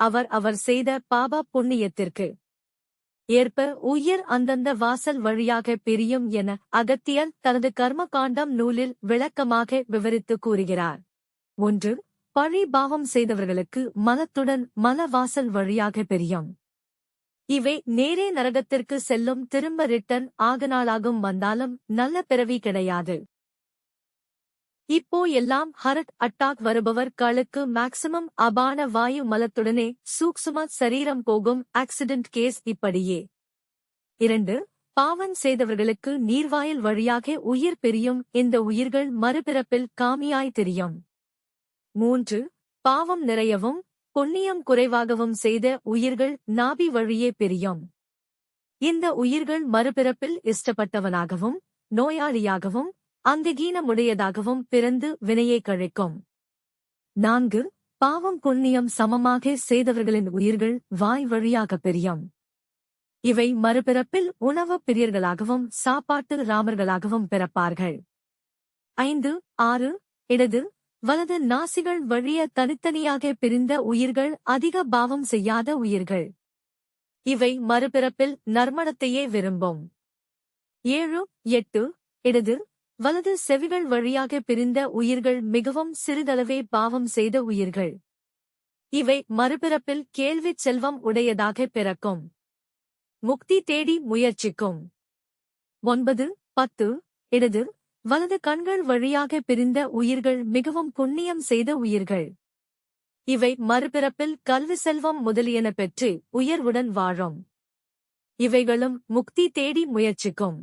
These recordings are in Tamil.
அவர் அவர் செய்த பாப புண்ணியத்திற்கு ஏற்ப உயிர் அந்தந்த வாசல் வழியாக பிரியும் என அகத்தியர் தனது கர்மகாண்டம் நூலில் விளக்கமாக விவரித்து கூறுகிறார். ஒன்று பழி பாவம் செய்தவர்களுக்கு மனத்துடன் மன வாசல் வழியாக பிரியும். இவை நேரே நரகத்திற்கு செல்லும் திரும்ப ரிட்டன் ஆகநாளாகும் வந்தாலும் நல்ல பிறவி கிடையாது. இப்போ எல்லாம் ஹரட் அட்டாக் வருபவர் களுக்கு மேக்சிமம் அபான வாயு மலத்துடனே சூக்சும சரீரம் போகும் ஆக்சிடென்ட் கேஸ் இப்படியே. இரண்டு பாவன் செய்தவர்களுக்கு நீர்வாயில் வழியாக உயிர் பிரியும் இந்த உயிர்கள் மறுபிறப்பில் காமியாய் தெரியும். மூன்று பாவம் நிறையவும் புண்ணியம் குறைவாகவும் செய்த உயிர்கள் நாபி வழியே பிரியும். இந்த உயிர்கள் மறுபிறப்பில் இஷ்டப்பட்டவனாகவும் நோயாளியாகவும் அங்ககீனமுடையதாகவும் பிறந்து வினையை கழிக்கும். நான்கு பாவம் புண்ணியம் சமமாக செய்தவர்களின் உயிர்கள் வாய் வழியாக பிரியம். இவை மறுபிறப்பில் உணவுப் பிரியர்களாகவும் சாப்பாட்டு ராமர்களாகவும் பிறப்பார்கள். ஐந்து ஆறு இடது வலது நாசிகள் வழிய தனித்தனியாக பிரிந்த உயிர்கள் அதிக பாவம் செய்யாத உயிர்கள். இவை மறுபிறப்பில் நர்மணத்தையே விரும்பும். ஏழு எட்டு இடது வலது செவிகள் வழியாக பிரிந்த உயிர்கள் மிகவும் சிறிதளவே பாவம் செய்த உயிர்கள். இவை மறுபிறப்பில் கேள்விச் செல்வம் உடையதாக பிறக்கும். முக்தி தேடி முயற்சிக்கும். ஒன்பது பத்து இடது. வலது கண்கள் வழியாக பிரிந்த உயிர்கள் மிகவும் புண்ணியம் செய்த உயிர்கள். இவை மறுபிறப்பில் கல்வி செல்வம் முதலியன பெற்று உயர்வுடன் வாழும். இவைகளும் முக்தி தேடி முயற்சிக்கும்.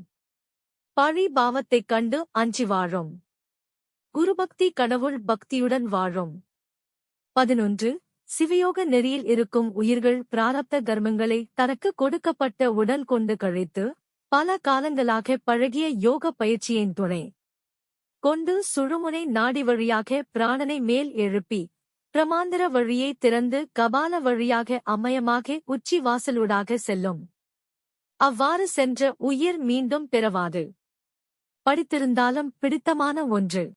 பழி பாவத்தைக் கண்டு அஞ்சி வாழும். குருபக்தி கடவுள் பக்தியுடன் வாழும். பதினொன்று. சிவயோக நெறியில் இருக்கும் உயிர்கள் பிராரப்த கர்மங்களை தனக்கு கொடுக்கப்பட்ட உடல் கொண்டு கழித்து பல காலங்களாக பழகிய யோக பயிற்சியின் துணை. கொண்டு சுழுமுனை நாடி வழியாக பிராணனை மேல் எழுப்பி பிரமாந்திர வழியை திறந்து கபால வழியாக அமயமாக உச்சி வாசலூடாக செல்லும். அவ்வாறு சென்ற உயிர் மீண்டும் பிறவாது. படித்திருந்தாலும் பிடித்தமான ஒன்று.